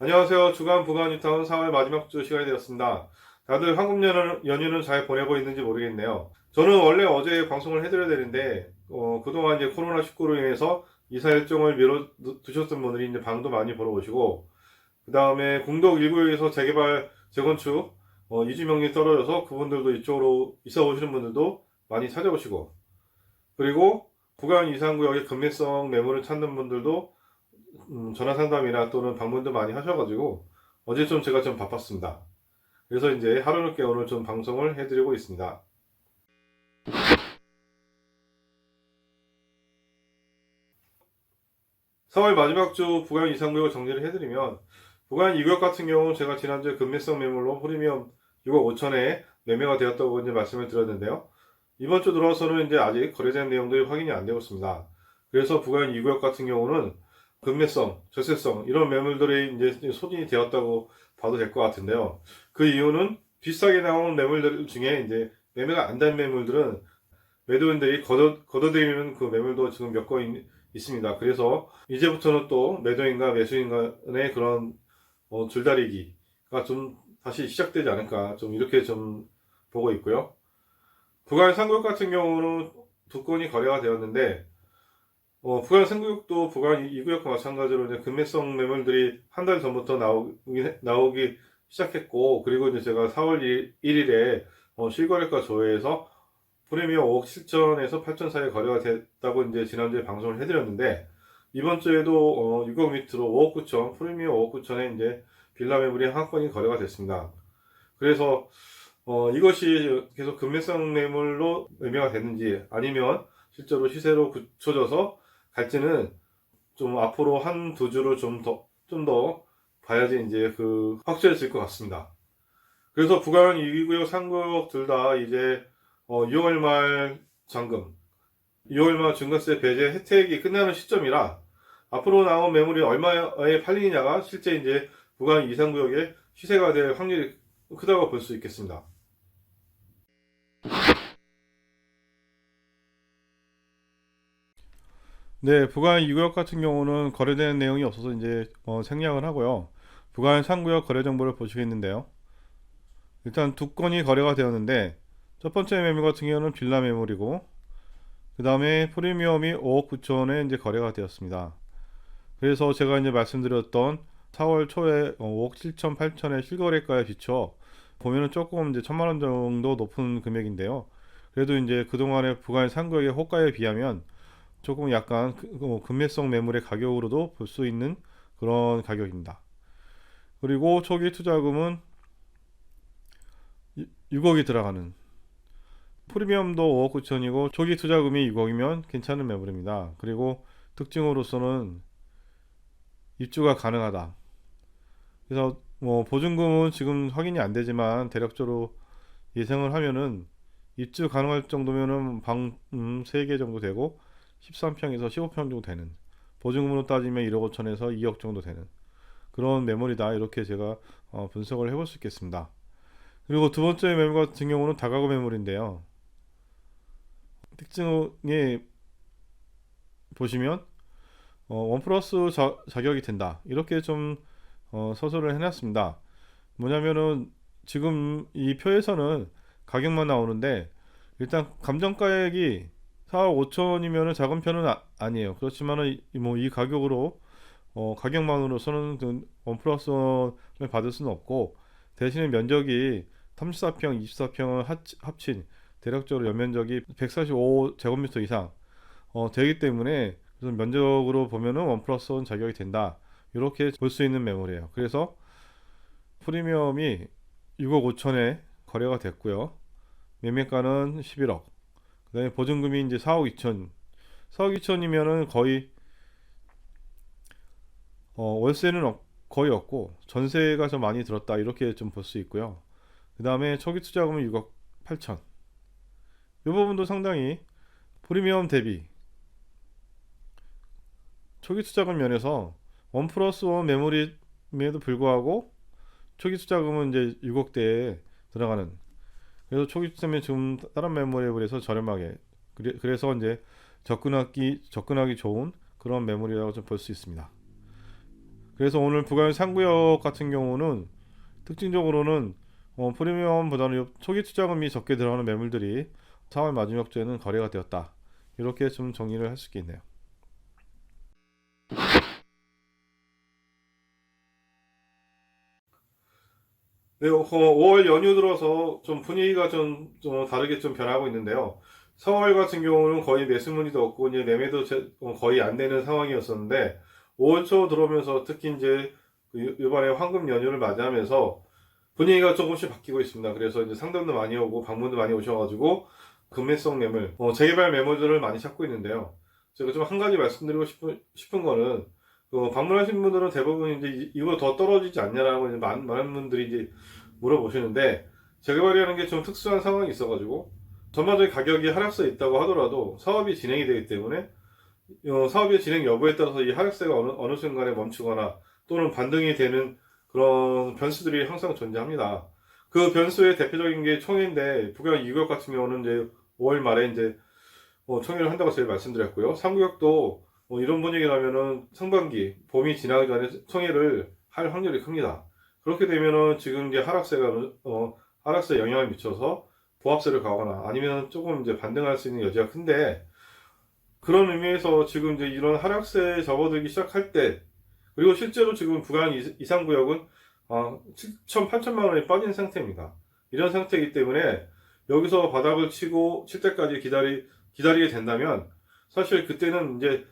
안녕하세요. 주간 부간 유타운 4월 마지막 주 시간이 되었습니다. 다들 황금 연휴, 연휴는 잘 보내고 있는지 모르겠네요. 저는 원래 어제 방송을 해드려야 되는데, 어, 그동안 이제 코로나19로 인해서 이사 일정을 미뤄 두셨던 분들이 이제 방도 많이 보러 오시고, 그 다음에 공덕 일구에서 재개발, 재건축, 어, 이주 명령이 떨어져서 그분들도 이쪽으로 이사 오시는 분들도 많이 찾아오시고, 그리고 부간 이상구역의 급매성 매물을 찾는 분들도 음, 전화 상담이나 또는 방문도 많이 하셔가지고 어제 좀 제가 좀 바빴습니다. 그래서 이제 하루 늦게 오늘 좀 방송을 해드리고 있습니다. 사월 마지막 주 부간 이상구역을 정리를 해드리면 부간 2구역 같은 경우는 제가 지난주에 급매성 매물로 프리미엄 6억 5천에 매매가 되었다고 이제 말씀을 드렸는데요. 이번 주 들어서는 이제 아직 거래된 내용들이 확인이 안 되고 있습니다. 그래서 부간 2구역 같은 경우는 급매성, 절세성 이런 매물들이 이제 소진이 되었다고 봐도 될 것 같은데요. 그 이유는 비싸게 나온 매물들 중에 이제 매매가 안 된 매물들은 매도인들이 걷어, 걷어들이는 그 매물도 지금 몇 건 있습니다. 그래서 이제부터는 또 매도인과 매수인 간의 그런 어, 줄다리기가 좀 다시 시작되지 않을까 좀 이렇게 좀 보고 있고요. 부간 상구역 같은 경우는 두 건이 거래가 되었는데 어, 부간 상구역도 부간 2구역과 마찬가지로 이제 금매성 매물들이 한 달 전부터 나오기, 나오기 시작했고, 그리고 이제 제가 4월 1, 일에 어, 실거래가 조회에서 프리미엄 5억 7천에서 8천 사이에 거래가 됐다고 이제 지난주에 방송을 해드렸는데, 이번 주에도 어, 6억 밑으로 5억 9천, 프리미엄 5억 9천에 이제 빌라 매물이 한 건이 거래가 됐습니다. 그래서 어, 이것이 계속 금매성 매물로 매매가 됐는지 아니면 실제로 시세로 굳혀져서 갈지는 좀 앞으로 한 두 주를 좀 더, 좀 더 봐야지 이제 그 확실해질 것 같습니다. 그래서 부간 2구역, 3구역 둘 다 이제 어, 6월 말 잔금, 6월 말 중간세 배제 혜택이 끝나는 시점이라 앞으로 나온 매물이 얼마에 팔리느냐가 실제 이제 부간 2, 3구역의 시세가 될 확률이 크다고 볼 수 있겠습니다. 네, 부간 2구역 같은 경우는 거래되는 내용이 없어서 이제 어, 생략을 하고요. 부간 3구역 거래 정보를 보시겠는데요. 일단 두 건이 거래가 되었는데 첫 번째 매물 같은 경우는 빌라 매물이고 그 다음에 프리미엄이 5억 9천에 이제 거래가 되었습니다. 그래서 제가 이제 말씀드렸던 4월 초에 5억 7천 8천의 실거래가에 비춰 보면은 조금 이제 천만 원 정도 높은 금액인데요. 그래도 이제 그동안의 부간 3구역의 호가에 비하면 조금 약간 그- 어, 금매성 매물의 가격으로도 볼 수 있는 그런 가격입니다. 그리고 초기 투자금은 6억이 들어가는 프리미엄도 5억 9천이고 초기 투자금이 6억이면 괜찮은 매물입니다. 그리고 특징으로서는 입주가 가능하다. 그래서 뭐 보증금은 지금 확인이 안 되지만 대략적으로 예상을 하면은 입주 가능할 정도면은 방 음, 3개 정도 되고 13평에서 15평 정도 되는 보증금으로 따지면 1억 5천에서 2억 정도 되는 그런 매물이다 이렇게 제가 어, 분석을 해볼 수 있겠습니다. 그리고 두 번째 매물 같은 경우는 다가구 매물인데요. 특징에 보시면 어, 원 플러스 자, 자격이 된다 이렇게 좀 어, 서술을 해놨습니다. 뭐냐면은 지금 이 표에서는 가격만 나오는데 일단 감정가액이 4억 5천이면은 작은 편은 아, 니에요 그렇지만은 뭐 이 가격으로 어, 가격만으로서는 그원 플러스 원을 받을 수는 없고 대신에 면적이 34평, 24평을 합친 대략적으로 연면적이 145 제곱미터 이상 어, 되기 때문에 그래서 면적으로 보면은 원 플러스 원 자격이 된다 이렇게 볼 수 있는 매물이에요. 그래서 프리미엄이 6억 5천에 거래가 됐고요. 매매가는 11억. 그다음에 보증금이 이제 4억 2천. 4억 2천이면은 거의 어, 월세는 없- 거의 없고 전세가 좀 많이 들었다 이렇게 좀 볼 수 있고요. 그다음에 초기 투자금은 6억 8천. 이 부분도 상당히 프리미엄 대비 초기 투자금 면에서 원 플러스 원 매물임에도 불구하고 초기 투자금은 이제 6억대에 들어가는 그래서 초기 투자면 지금 다른 매물에 비해서 저렴하게 그래, 그래서 이제 접근하기 접근하기 좋은 그런 매물이라고 좀 볼 수 있습니다. 그래서 오늘 부가연 상구역 같은 경우는 특징적으로는 어, 프리미엄보다는 초기 투자금이 적게 들어가는 매물들이 4월 마지막 주에는 거래가 되었다. 이렇게 좀 정리를 할 수 있겠네요. 네, 어, 5월 연휴 들어서 좀 분위기가 좀, 좀 다르게 좀 변하고 있는데요. 4월 같은 경우는 거의 매수 문의도 없고 이제 매매도 제- 어, 거의 안 되는 상황이었었는데 5월 초 들어오면서 특히 이제 그 이번에 황금 연휴를 맞이하면서 분위기가 조금씩 바뀌고 있습니다. 그래서 이제 상담도 많이 오고 방문도 많이 오셔가지고 금매성 매물, 어, 재개발 매물들을 많이 찾고 있는데요. 제가 좀 한 가지 말씀드리고 싶은, 싶은 거는 그 방문하신 분들은 대부분 이제 이- 이거 더 떨어지지 않냐라고 이제 많은, 많은 분들이 이제 물어보시는데 재개발이라는 게 좀 특수한 상황이 있어가지고 전반적인 가격이 하락세에 있다고 하더라도 사업이 진행이 되기 때문에 어, 사업의 진행 여부에 따라서 이 하락세가 어느, 어느 순간에 멈추거나 또는 반등이 되는 그런 변수들이 항상 존재합니다. 그 변수의 대표적인 게 총회인데 북역 2구역 같은 경우는 이제 5월 말에 이제 어, 총회를 한다고 제가 말씀드렸고요. 3구역도 뭐 이런 분위기라면은 상반기 봄이 지나기 전에 총회를 할 확률이 큽니다. 그렇게 되면은 지금 이제 하락세가 어, 하락세 영향을 미쳐서 보합세를 가거나 아니면 조금 이제 반등할 수 있는 여지가 큰데 그런 의미에서 지금 이제 이런 하락세에 접어들기 시작할 때 그리고 실제로 지금 이- 이상 구역은 아, 7천, 8천만 원이 빠진 상태입니다. 이런 상태이기 때문에 여기서 바닥을 치고 칠 때까지 기다리, 기다리게 된다면 사실 그때는 이제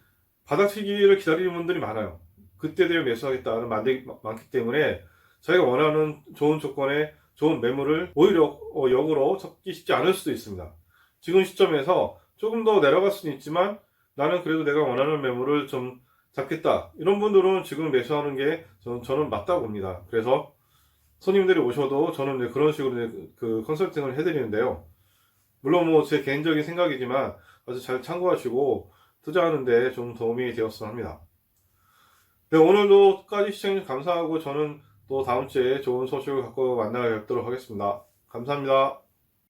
바닥 치기를 기다리는 분들이 많아요. 그때 되면 매수하겠다는 만들기 많기 때문에 자기가 원하는 좋은 조건에 좋은 매물을 오히려 어, 역으로 찾기 쉽지 않을 수도 있습니다. 지금 시점에서 조금 더 내려갈 수는 있지만 나는 그래도 내가 원하는 매물을 좀 잡겠다. 이런 분들은 지금 매수하는 게 저는, 저는 맞다고 봅니다. 그래서 손님들이 오셔도 저는 그런 식으로 그 컨설팅을 해드리는데요. 물론 뭐 제 개인적인 생각이지만 아주 잘 참고하시고 투자하는데 좀 도움이 되었으면 합니다. 네, 오늘도 끝까지 시청해 주셔서 감사하고 저는 또 다음 주에 좋은 소식을 갖고 만나 뵙도록 하겠습니다. 감사합니다.